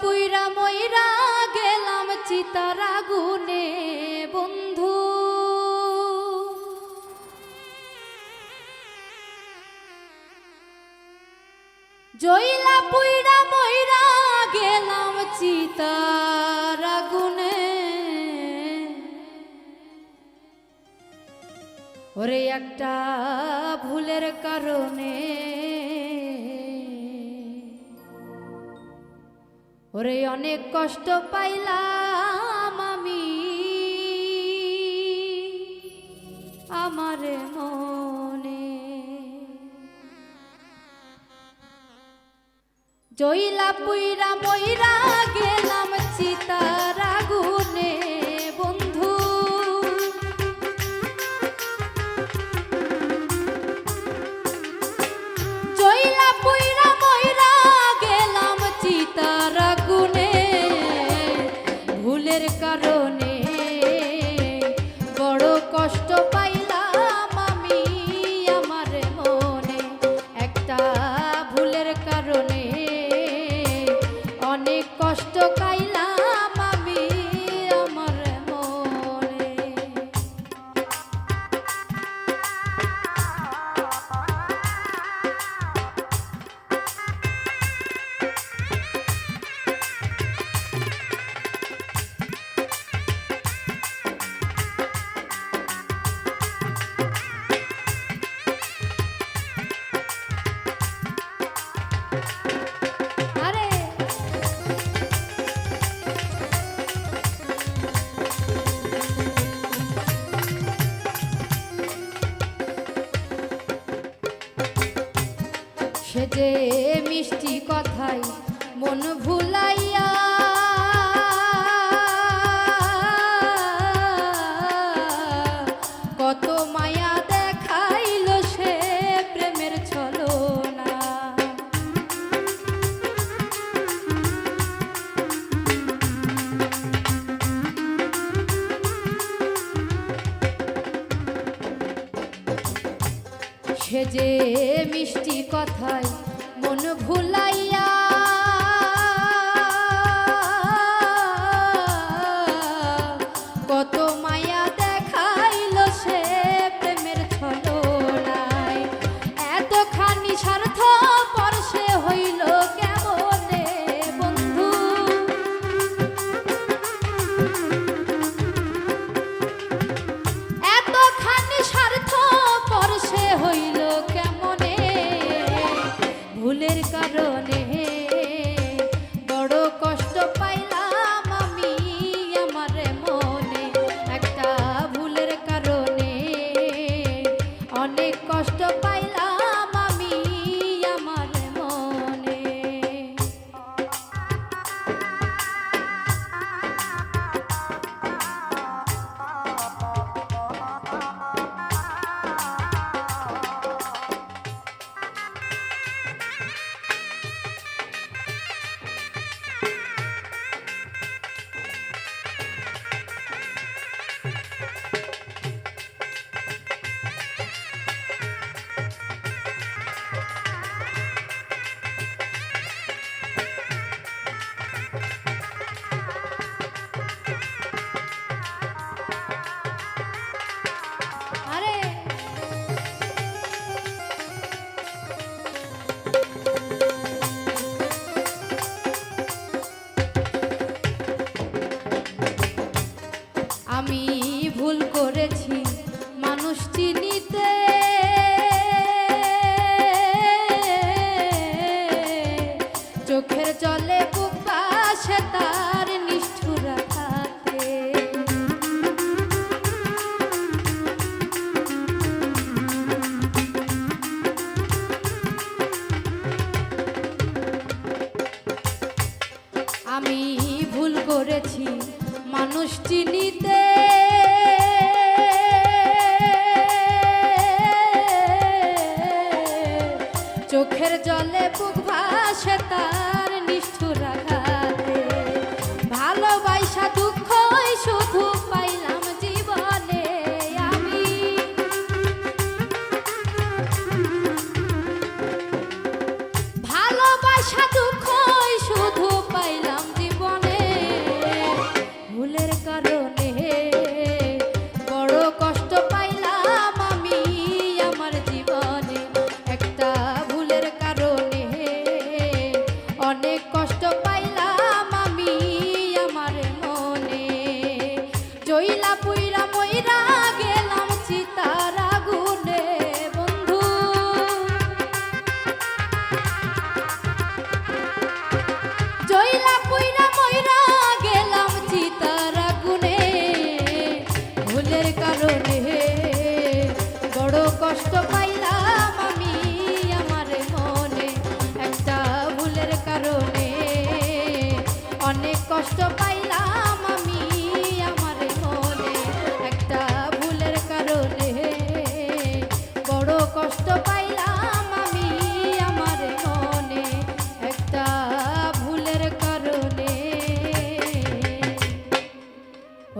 পুইরা ময়রা গেলাম চিতার আগুনে বন্ধু। জইলা পুইরা ময়রা গেলাম চিতার আগুনে ওরে একটা ভুলের কারণে ওরে অনেক কষ্ট পাইলাম আমি। আমারে মনে জইলা পুইরা মইরা গেলাম সে যে মিষ্টি কথাই মন ভুলাইয়া সে যে মিষ্টি কথায় মন ভুলাইয়া ভুল করেছি মানুষ চিনিতে। চোখের জলে পাশে তার নিষ্ঠুর আমি ভুল করেছি মানুষ চিনিতে। চোখের জলে বুক ভাসে তার নিষ্ঠুর আঘাতে। ভালোবাসা দুঃখ শুধু পাইলাম জীবনে আমি। ভালোবাসা দুঃখ শুধু পাইলাম জীবনে। ভুলের কারণে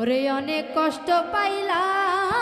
ওরে অনেক কষ্ট পাইলাম।